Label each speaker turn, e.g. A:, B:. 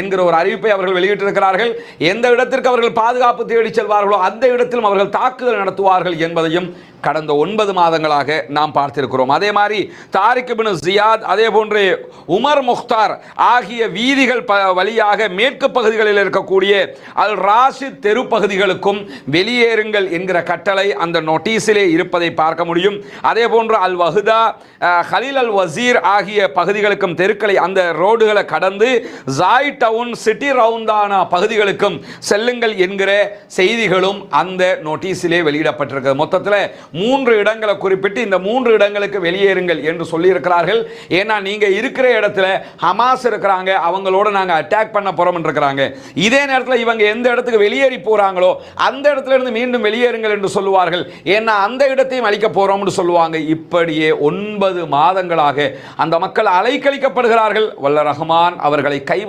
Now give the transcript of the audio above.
A: என்கிற ஒரு அறிவிப்பை அவர்கள் வெளியிட்டிருக்கிறார்கள். எந்த இடத்திற்கு அவர்கள் பாதுகாப்பு தேடி செல்வார்களோ அந்த இடத்திலும் அவர்கள் தாக்குதல் நடத்துவார்கள் என்பதையும் கடந்த ஒன்பது மாதங்களாக நாம் பார்த்திருக்கிறோம். அதே மாதிரி தாரிக் பின் ஜியாத் அதே போன்று உமர் முக்தார் ஆகிய வீதிகள் ப வழியாக மேற்கு பகுதிகளில் இருக்கக்கூடிய அல் ராஷித் தெரு பகுதிகளுக்கும் வெளியேறுங்கள் என்கிற கட்டளை அந்த நோட்டீஸிலே இருப்பதை பார்க்க முடியும். அதே போன்று அல் வஹுதா ஹலீல் அல் வசீர் ஆகிய பகுதிகளுக்கும் தெருக்களை அந்த ரோடுகளை கடந்து ஜாயிட் டவுன் சிட்டி ரவுண்டான பகுதிகளுக்கும் செல்லுங்கள் என்கிற செய்திகளும் அந்த நோட்டீஸிலே வெளியிடப்பட்டிருக்கிறது. மொத்தத்தில் மூன்று இடங்களை குறிப்பிட்டு இந்த மூன்று இடங்களுக்கு வெளியேறுங்கள் என்று சொல்லியிருக்கிறார்கள். ஏன்னா நீங்கள் இருக்கிற இடத்துல ஹமாஸ் இருக்கிறாங்க அவங்களோட நாங்கள் அட்டாக் பண்ண போறோம் இருக்கிறாங்க இதே நேரத்தில் இவங்க எந்த இடத்துக்கு வெளியேறி போகிறாங்களோ அந்த இடத்துல இருந்து மீண்டும் வெளியேறுங்கள் என்று சொல்லுவார்கள். ஏன்னா அந்த இடத்தையும் அழிக்க போகிறோம்னு சொல்லுவாங்க. இப்படியே ஒன்பது மாதங்களாக அந்த மக்கள் அலைக்கழிக்கப்படுகிறார்கள். வல்ல ரஹ்மான் அவர்களை கை